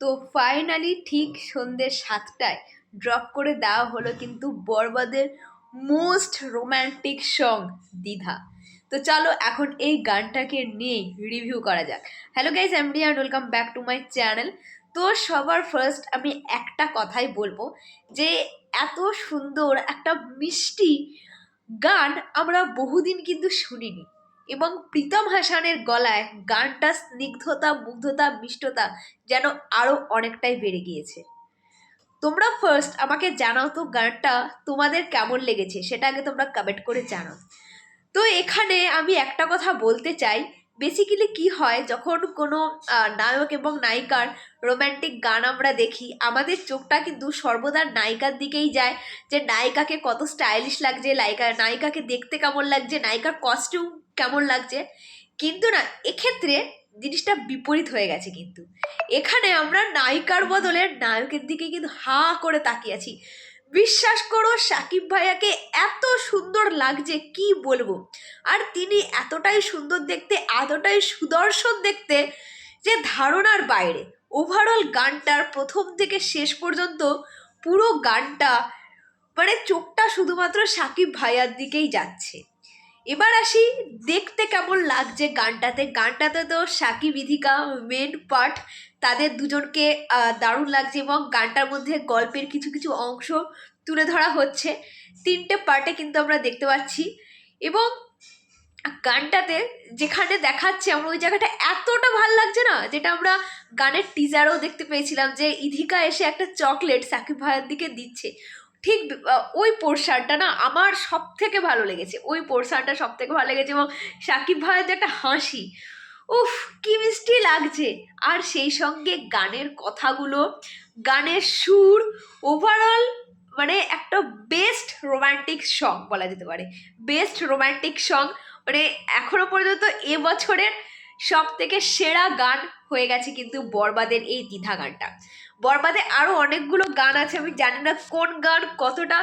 তো ফাইনালি ঠিক সন্ধ্যে সাতটায় ড্রপ করে দেওয়া হলো কিন্তু বরবাদের মোস্ট রোম্যান্টিক সং দ্বিধা তো চলো এখন এই গানটাকে নিয়ে রিভিউ করা যাক। Hello guys MD and welcome back to my channel তো সবার ফার্স্ট আমি একটা কথাই বলব যে এত সুন্দর একটা মিষ্টি গান আমরা বহুদিন কিন্তু শুনিনি। এবং প্রীতম হাসানের গলায় গানটা স্নিগ্ধতা, মুগ্ধতা, মিষ্টতা যেন আরও অনেকটাই বেড়ে গিয়েছে। তোমরা ফার্স্ট আমাকে জানাও তো গানটা তোমাদের কেমন লেগেছে, সেটা আগে তোমরা কমেন্ট করে জানাও। তো এখানে আমি একটা কথা বলতে চাই বেসিক্যালি কি হয় যখন কোনো নায়ক এবং নায়িকার রোম্যান্টিক গান আমরা দেখি, আমাদের চোখটা কিন্তু সর্বদা নায়িকার দিকেই যায় যে নায়িকাকে কত স্টাইলিশ লাগছে, নায়িকা, নায়িকাকে দেখতে কেমন লাগছে, নায়িকার কস্টিউম কেমন লাগছে? কিন্তু না, এক্ষেত্রে জিনিসটা বিপরীত হয়ে গেছে কিন্তু। এখানে আমরা নায়িকার বদলে নায়কের দিকে কিন্তু হা করে তাকিয়ে আছি। বিশ্বাস করো, সাকিব ভাইয়াকে এত সুন্দর লাগছে, কি বলব? আর তিনি এতটাই সুন্দর দেখতে, এতটাই সুদর্শন দেখতে যে ধারণার বাইরে। ওভারঅল গানটার প্রথম থেকে শেষ পর্যন্ত পুরো গানটা মানে চোখটা শুধুমাত্র সাকিব ভাইয়ার দিকেই যাচ্ছে। এবার আসি দেখতে কেমন লাগছে গানটাতে। গানটাতে তো সাকিব বিধিকা মেন পার্ট তাদের দুজনকে দারুণ লাগছে এবং গানটার মধ্যে গল্পের কিছু কিছু অংশ তুলে ধরা হচ্ছে। তিনটে পার্টে কিন্তু আমরা দেখতে পাচ্ছি। এবং গানটাতে যেখানে দেখাচ্ছে আমরা ওই জায়গাটা এতটা ভালো লাগছে না, যেটা আমরা গানের টিজারও দেখতে পেয়েছিলাম যে ইধিকা এসে একটা চকলেট সাকিব ভাইয়ের দিকে দিচ্ছে। ঠিক ওই পোর্শনটা না আমার সব থেকে ভালো লেগেছে। ওই পোর্শনটা সব থেকে ভালো লেগেছে এবং সাকিব ভাইয়ের যে একটা হাসি, উফ, কি মিষ্টি লাগছে। আর সেই সঙ্গে গানের কথাগুলো, গানের সুর ওভারঅল মানে একটা বেস্ট রোমান্টিক সং বলা যেতে পারে। বেস্ট রোমান্টিক সং মানে এখনও পর্যন্ত এবছরের সব থেকে সেরা গান হয়ে গেছে কিন্তু বরবাদের এই দ্বিধা গানটা। বরবাদে আরও অনেকগুলো গান আছে, আমি জানি না কোন গান কতটা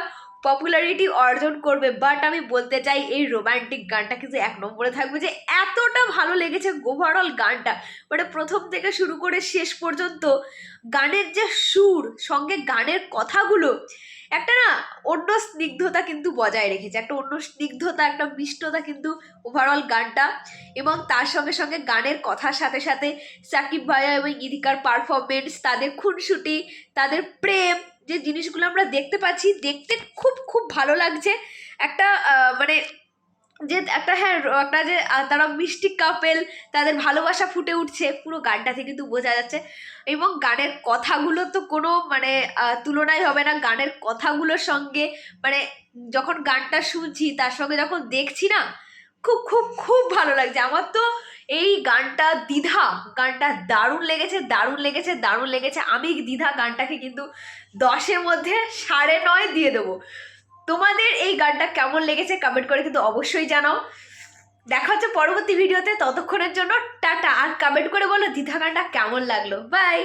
পপুলারিটি অর্জন করবে বাট আমি বলতে চাই এই রোমান্টিক গানটা কিন্তু এক নম্বরে থাকবে যে এতটা ভালো লেগেছে ওভারঅল গানটা। মানে প্রথম থেকে শুরু করে শেষ পর্যন্ত গানের যে সুর, সঙ্গে গানের কথাগুলো একটা না অন্য স্নিগ্ধতা কিন্তু বজায় রেখেছে, একটা অন্য স্নিগ্ধতা, একটা মিষ্টতা কিন্তু ওভারঅল গানটা এবং তার সঙ্গে সঙ্গে গানের কথার সাথে সাথে সাকিব ভাইয়া এবং গীতিকার পারফরমেন্স তাদের খুনসুটি, তাদের প্রেম, যে জিনিসগুলো আমরা দেখতে পাচ্ছি, দেখতে খুব খুব ভালো লাগছে। একটা মানে যে একটা হ্যাঁ একটা যে তারা মিষ্টি কাপেল, তাদের ভালোবাসা ফুটে উঠছে, পুরো গানটাতে কিন্তু বোঝা যাচ্ছে। এবং গানের কথাগুলো তো কোনো মানে তুলনাই হবে না। গানের কথাগুলোর সঙ্গে মানে যখন গানটা শুনছি, তার সঙ্গে যখন দেখছি না, খুব খুব খুব ভালো লাগছে। আমার তো এই গানটা দ্বিধা, গানটা দারুণ লেগেছে দারুণ লেগেছে দারুণ লেগেছে। আমি দ্বিধা গানটাকে কিন্তু দশের মধ্যে সাড়ে নয় দিয়ে দেবো। তোমাদের এই গানটা কেমন লেগেছে কমেন্ট করে কিন্তু অবশ্যই জানাও। দেখা হচ্ছে পরবর্তী ভিডিওতে ততক্ষণের জন্য টাটা। আর কমেন্ট করে বলো দ্বিধা গানটা কেমন লাগল। বাই